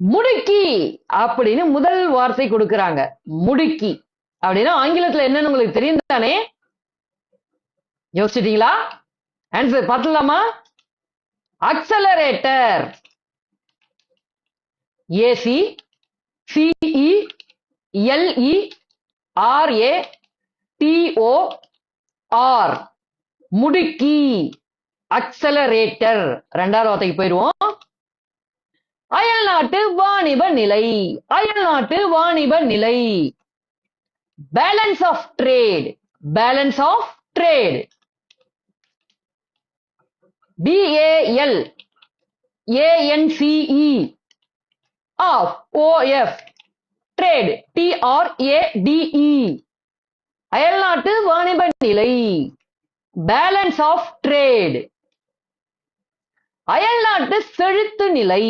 முடுக்கி அப்படின்னு முதல் வார்த்தை கொடுக்கறாங்க. முடுக்கி. அப்படின்னா ஆங்கிலத்துல என்னன்னு உங்களுக்கு தெரியும் தானே யோசிச்சிட்டீங்களா answer பார்த்துலாமா accelerator A C C E L E R A T O R முடுக்கி. அக்சலரேட்டர் ரெண்டாவது வார்த்தைக்கு போயிடுவோம். அயல்நாட்டு வாணிப நிலை. அயல்நாட்டு வாணிப நிலை. Balance of trade balance of trade B A L A N C E of O F trade T R A D E அயல்நாட்டு வாணிப நிலை. பேலன்ஸ் ஆஃப் ட்ரேட் அயல்நாட்டு செழுத்து நிலை.